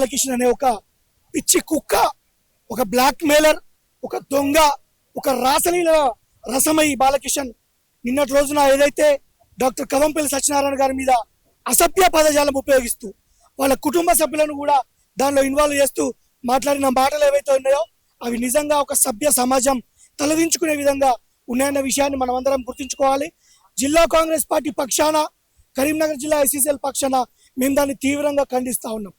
బాలకృష్ణ అనే ఒక పిచ్చి కుక్క ఒక బ్లాక్ మెయిలర్ ఒక దొంగ ఒక రాసలీల రసమై బాలకిషన్ నిన్నటి రోజున ఏదైతే డాక్టర్ కవంపల్లి సత్యనారాయణ గారి మీద అసభ్య పదజాలం ఉపయోగిస్తూ వాళ్ళ కుటుంబ సభ్యులను కూడా దానిలో ఇన్వాల్వ్ చేస్తూ మాట్లాడిన మాటలు ఏవైతే ఉన్నాయో అవి నిజంగా ఒక సభ్య సమాజం తలదించుకునే విధంగా ఉన్నాయన్న విషయాన్ని మనం అందరం గుర్తుంచుకోవాలి. జిల్లా కాంగ్రెస్ పార్టీ పక్షాన కరీంనగర్ జిల్లా ఎస్సీసీఎల్ పక్షాన మేము దాన్ని తీవ్రంగా ఖండిస్తా ఉన్నాం.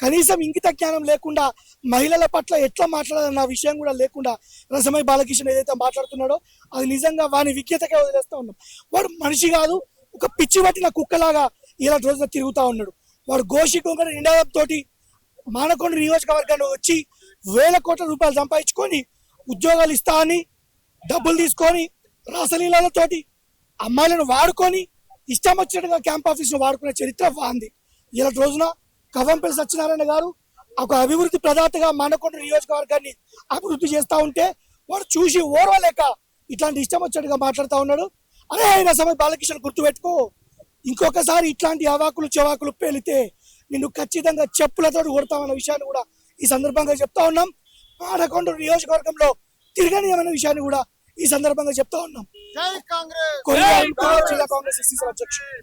కనీసం ఇంకిత జ్ఞానం లేకుండా మహిళల పట్ల ఎట్లా మాట్లాడాలన్న విషయం కూడా లేకుండా రసమై బాలకృష్ణ ఏదైతే మాట్లాడుతున్నాడో అది నిజంగా వాని విజ్ఞతకే వదిలేస్తూ ఉన్నాం. వాడు మనిషి కాదు ఒక పిచ్చి పట్టిన కుక్కలాగా ఇలా రోజున తిరుగుతూ ఉన్నాడు. వాడు గోషి కొంకణ నినాదంతో మానకొండ నియోజకవర్గాన్ని వచ్చి వేల కోట్ల రూపాయలు సంపాదించుకొని ఉద్యోగాలు ఇస్తా అని డబ్బులు తీసుకొని రాసలీలతోటి అమ్మాయిలను వాడుకొని ఇష్టం వచ్చినట్టుగా క్యాంప్ ఆఫీస్ను వాడుకునే చరిత్ర వాంది. ఇలా రోజున కవంపల్లి సత్యనారాయణ గారు ఒక అభివృద్ధి ప్రదాతగా మానకొండ నియోజకవర్గాన్ని అభివృద్ధి చేస్తా ఉంటే వాడు చూసి ఓర్వలేక ఇట్లాంటి ఇష్టం వచ్చినట్టుగా మాట్లాడుతా ఉన్నాడు. అరే ఆయన సమయ బాలకృష్ణ గుర్తుపెట్టుకో. ఇంకొకసారి ఇట్లాంటి అవాకులు చెవాకులు పేలితే నిన్ను ఖచ్చితంగా చెప్పులతో కొడతామన్న విషయాన్ని కూడా ఈ సందర్భంగా చెప్తా ఉన్నాం. మానకొండ నియోజకవర్గంలో తిరగనీయమైన విషయాన్ని కూడా ఈ సందర్భంగా చెప్తా ఉన్నాం. జై కాంగ్రెస్! కొల్లాయి జిల్లా కాంగ్రెస్ అధ్యక్షుడు.